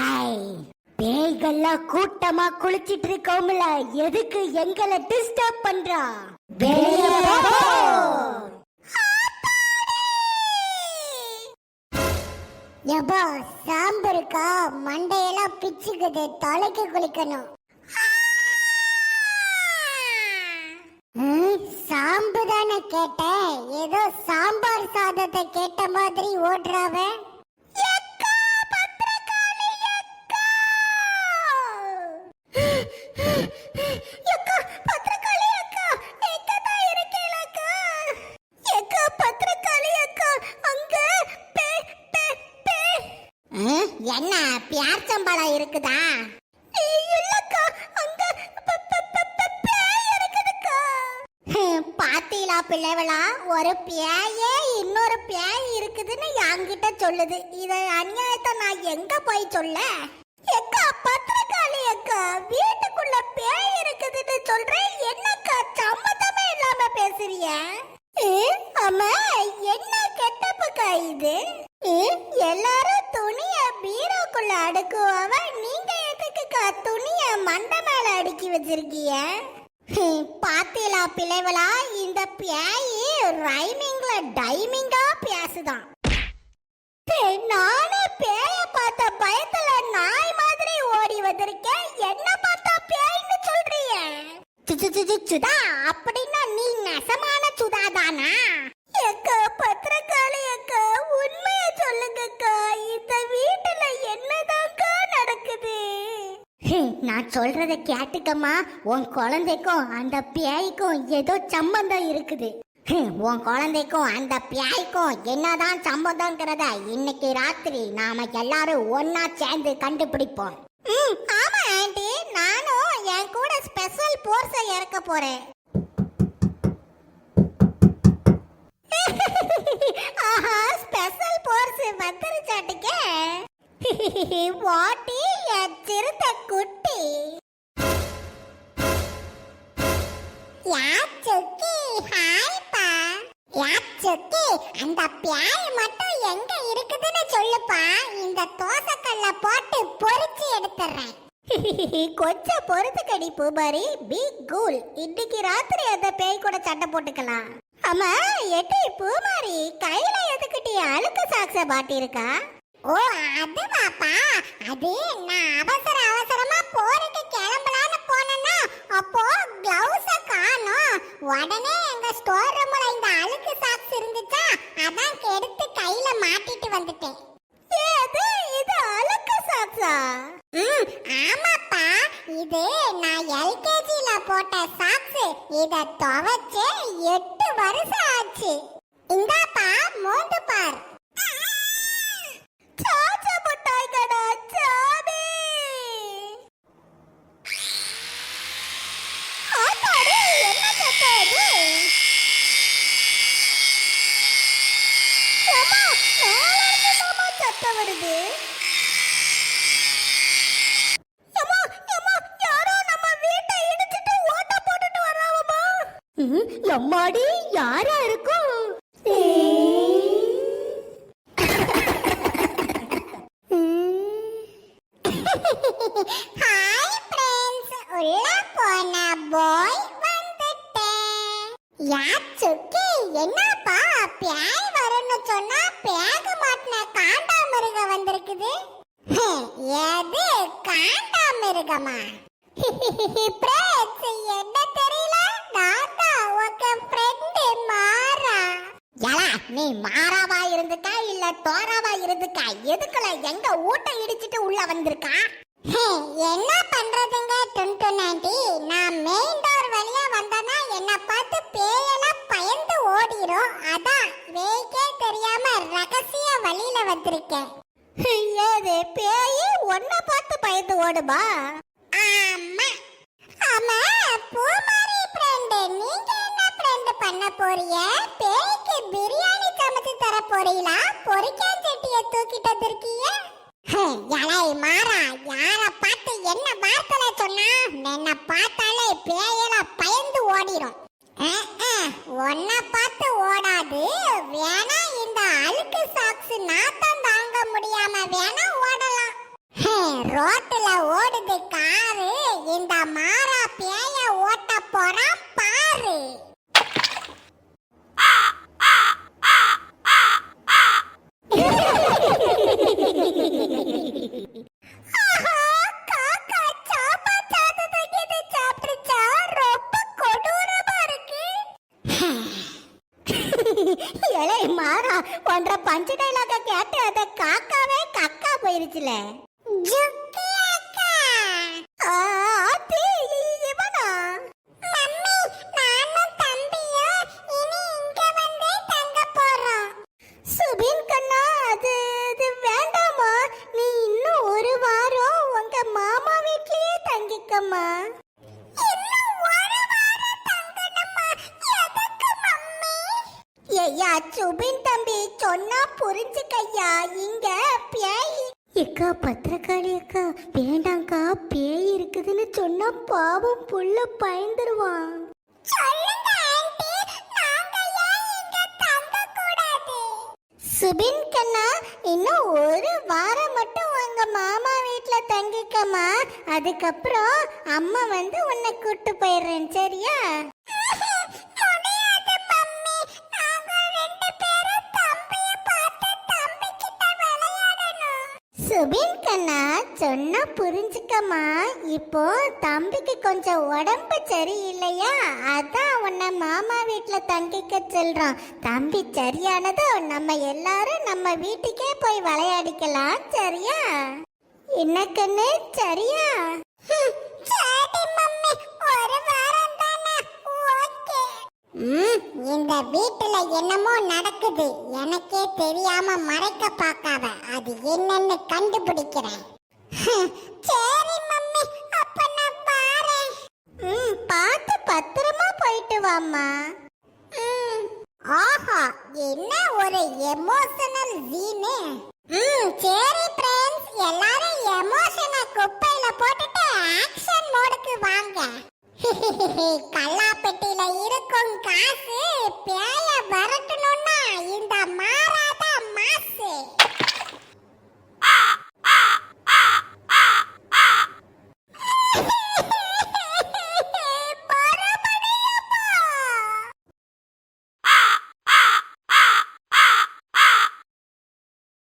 ஏய் பேய்கள்லாம் கூட்டமா குளிச்சிட்டு இருக்கோம்ல எதுக்கு எங்களை டிஸ்டர்ப் பண்றா? வெளிய சாம்பு இருக்கா? மண்டையெல்லாம் பிச்சுக்குது. தலைக்கு குளிக்கணும். ம், சாம்பு தானே கேட்டேன். ஏதோ சாம்பார் சாதத்தை கேட்ட மாதிரி ஓட்டுறாவே என்ன பியார்ச்சம்பழம் இருக்குதா? இல்லக்கா, அங்க பேய் பாத்தீங்களா பிள்ளைவளா ஒரு பேயே இன்னொரு பேய் இருக்குதுன்னு என்கிட்ட சொல்லுது. இத அநியாயத்தை நான் எங்க போய் சொல்ல? எக்கா, பத்திரக்காளி அக்கா, வீட்டுக்குள்ள பேய் இருக்குதுன்னு சொல்றேன் என்னக்கா சம்மந்தமே இல்லாம பேசுறிய? ஆமா என்ன கெட்டப்புக்கா இது? எல்லாரும் துணிய பீரோக்குள்ள அடுக்குவாவ நீங்க எதுக்கு துணிய மண்டை மேல அடுக்கி வச்சிருக்கீங்க பாத்தீங்களா பிள்ளைகளா இந்த பேய் ரைமிங்ல டைமிங்கா பேசுதான் நானே பேய பார்த்த பயத்துல நாய் மாதிரி ஓடி வந்திருக்கேன் என்ன பார்த்தா பேய்னு சொல்றீங்க சுதா அப்படி நான் சொல்றத கேட்டுக்கம்மா. உன் குழந்தைக்கும் அந்த பேய்க்கும் ஏதோ சம்பந்தம் இருக்குது. உன் குழந்தைக்கும் அந்த பியாய்க்கும் என்னதான் சம்பந்தங்கிறத இன்னைக்கு ராத்திரி நாம எல்லாரும் ஒன்னா சேர்ந்து கண்டுபிடிப்போம். ம் ஆமா ஆண்டி. நானும் என் கூட ஸ்பெஷல் போர்ஸை இறக்க போறேன். ஆஹா ஸ்பெஷல் போர்ஸ் வந்துருச்சாட்டுக்கே. வாட்டி சிறுத்தை குட்டி. யாச்சுக்கி ஹாய்ப்பா யாச்சுக்கி அந்த பியாய் மட்டும் எங்க இருக்குதுன்னு சொல்லுப்பா. இந்த தோசைக்கல்ல போட்டு பொரிச்சு எடுத்துறேன். கொஞ்சம் பொறுத்துக்கடி பூபாரி பி கூல் இன்னைக்கு ராத்திரி அந்த பேய் கூட சண்டை போட்டுக்கலாம். ஆமா எட்டி பூமாரி கையில எதுக்கிட்டே அழுக்கு சாக்ஸ மாட்டிருக்கா ஓ அதுவாப்பா அது நான் அவசர அவசரமா போருக்கு கிளம்பலான்னு போனேன்னா அப்போ கிளவுஸ காணோம். உடனே எங்க ஸ்டோர் ரூம்ல இந்த அழுக்கு சாக்ஸ் இருந்துச்சா அதான் எடுத்து கையில மாட்டிட்டு வந்துட்டேன். ஏது? இது அழுக்கு சாக்ஸா ம் ஆமாப்பா. இது நான் எல்கேஜில போட்ட சாக்ஸ் இத துவைச்சு எட்டு வருஷம் ஆச்சு. இந்தாப்பா மோந்து பார் சாச்சா முட்டாய் கடா சாமி ஆத்தாடி என்ன சத்தம் இது அம்மா மேல இருந்து தாம்மா சத்தம் வருது அம்மா அம்மா யாரோ நம்ம வீட்டை இடிச்சிட்டு ஓட்ட போட்டுட்டு வராவம்மா எம்மாடி யாரா இருக்கும் ஹாய் ஃப்ரெண்ட்ஸ் உள்ள போன பாய் வந்துட்டேன். யாச்சுக்கி என்னப்பா பியாய் வரும்னு சொன்னா பேக மாட்டின மிருகம் வந்திருக்குது? ஹம், எது? காண்டாமிருகமா ஃப்ரெண்ட்ஸ் என்ன தெரியல? நான் தான் உங்க ஃப்ரெண்ட் மாறா. ஏலா நீ மாறாவா இருந்துக்கா இல்ல தோராவா இருந்துக்கா? எதுக்குல எங்க ஊட்ட இடிச்சிட்டு உள்ள வந்திருக்கா? என்ன பண்றதுங்க டுன்டு நாண்டி நான் மெயின் டோர் வழியா வந்தனா என்ன பார்த்து பேயெல்லாம் பயந்து ஓடிரும். அதான் வழியில ஏது பேய் ஒன்ன பார்த்து பயந்து ஓடுமா? ஆமா. ஆமா பூமாரி ஃப்ரெண்ட் நீங்க என்ன ஃப்ரெண்ட் பண்ண போறீங்க? பேய்க்கு பிரியாணி சமைச்சு தர போறீங்களா? பொறிக்கான் சட்டிய தூக்கிட்டு வந்திருக்கீங்க? ஹம், எலை மாறா யார பார்த்து என்ன வார்த்தை சொன்னா என்ன பார்த்தாலே பேயல பயந்து ஓடிடும் ஒன்ன பார்த்து ஓடாது. வேணா இந்த அழுக்கு சாக்ஸ் நாத்த ரோட்டுல ஓடுது காரு. இந்த மாறா பேய ஓட்ட போறான் பாரு. இலை மாறா ஒன்றரை பஞ்சு டைலாக கேட்டு அத காக்காவே கக்கா போயிருச்சுல. ஐயா சுபின் தம்பி சொன்னா புரிஞ்சுக்கையா இங்க பேய். அக்கா பத்திரக்காளி அக்கா வேண்டாங்க்கா பேய் இருக்குதுன்னு சொன்னா பாவம் புள்ள பயந்துருவான் சொல்லுங்க சுபின் கண்ணா இன்னும் ஒரு வாரம் மட்டும் உங்க மாமா வீட்டுல தங்கிக்கமா அதுக்கப்புறம் அம்மா வந்து உன்னை கூட்டு போயிடுறேன் சரியா? சுபின் கண்ணா சொன்னா புரிஞ்சுக்கம்மா. இப்போ தம்பிக்கு கொஞ்சம் உடம்பு சரியில்லையா? அதான் உன்னை மாமா வீட்டில் தங்கிக்க சொல்றோம் தம்பி சரியானதும் நம்ம எல்லாரும் நம்ம வீட்டுக்கே போய் விளையாடிக்கலாம் சரியா? என்ன கண்ணு சரியா? இந்த வீட்டுல என்னமோ நடக்குது. எனக்கே தெரியாம மறைக்க பார்க்காத. அது என்னன்னு கண்டுபிடிக்கிறேன். சரி மம்மி அப்ப நான் பாறேன் ம் பார்த்து பத்திரமா போயிட்டு வாம்மா. ம், ஆஹா என்ன ஒரு எமோஷனல்